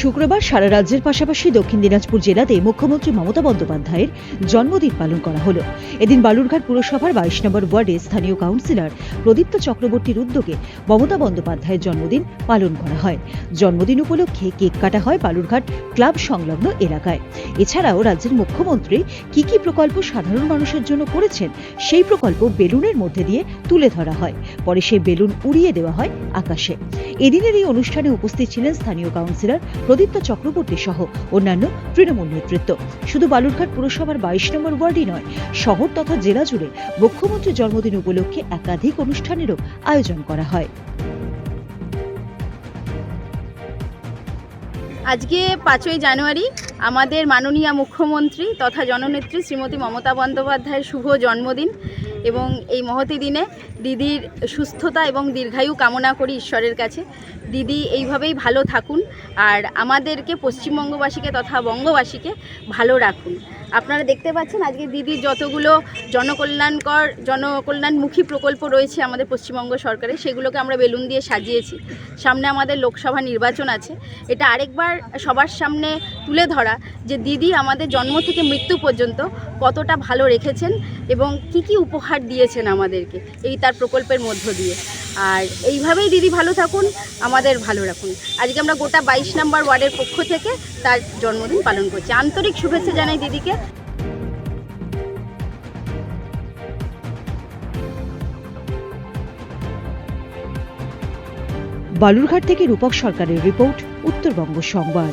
শুক্রবার সারা রাজ্যের পাশাপাশি দক্ষিণ দিনাজপুর জেলাতে মুখ্যমন্ত্রী মমতা বন্দ্যোপাধ্যায়ের জন্মদিন পালন করা হলো। এদিন বালুরঘাট পুরসভার বাইশ নম্বর ওয়ার্ডে স্থানীয় কাউন্সিলর প্রদীপ্ত চক্রবর্তীর উদ্যোগে মমতা বন্দ্যোপাধ্যায়ের জন্মদিন পালন করা হয়। জন্মদিন উপলক্ষে কেক কাটা হয় বালুরঘাট ক্লাব সংলগ্ন এলাকায়। এছাড়াও রাজ্যের মুখ্যমন্ত্রী কি কি প্রকল্প সাধারণ মানুষের জন্য করেছেন সেই প্রকল্প বেলুনের মধ্যে দিয়ে তুলে ধরা হয়। পরে সেই বেলুন উড়িয়ে দেওয়া হয় আকাশে। এদিনের এই অনুষ্ঠানে উপস্থিত ছিলেন স্থানীয় কাউন্সিলর প্রদীপ্ত চক্রবর্তী সহ অন্যান্য তৃণমূল নেতৃত্ব। শুধু বালুরঘাট পুরসভার বাইশ নম্বর ওয়ার্ডই নয়, শহর তথা জেলা জুড়ে মুখ্যমন্ত্রীর জন্মদিন উপলক্ষে একাধিক অনুষ্ঠানেরও আয়োজন করা হয়। আজকে পাঁচই জানুয়ারি আমাদের মাননীয় মুখ্যমন্ত্রী তথা জননেত্রী শ্রীমতী মমতা বন্দ্যোপাধ্যায়ের শুভ জন্মদিন। এবং এই মহতি দিনে দিদির সুস্থতা এবং দীর্ঘায়ু কামনা করি ঈশ্বরের কাছে। দিদি এইভাবেই ভালো থাকুন আর আমাদেরকে পশ্চিমবঙ্গবাসীকে তথা বঙ্গবাসীকে ভালো রাখুন। আপনারা দেখতে পাচ্ছেন আজকে দিদির যতগুলো জনকল্যাণকর, জনকল্যাণমুখী প্রকল্প রয়েছে আমাদের পশ্চিমবঙ্গ সরকারের, সেগুলোকে আমরা বেলুন দিয়ে সাজিয়েছি। সামনে আমাদের লোকসভা নির্বাচন আছে। এটা আরেকবার সবার সামনে তুলে ধরা যে দিদি আমাদের জন্ম থেকে মৃত্যু পর্যন্ত কতটা ভালো রেখেছেন এবং কি কি উপহার দিয়েছেন আমাদেরকে এই তার প্রকল্পের মধ্য দিয়ে। আর এইভাবেই দিদি ভালো থাকুন, আমাদের ভালো রাখুন। আজকে আমরা গোটা বাইশ নম্বর ওয়ার্ডের পক্ষ থেকে তার জন্মদিন পালন করছি। আন্তরিক শুভেচ্ছা জানাই দিদিকে। বালুরঘাট থেকে রূপক সরকারের রিপোর্ট, উত্তরবঙ্গ সংবাদ।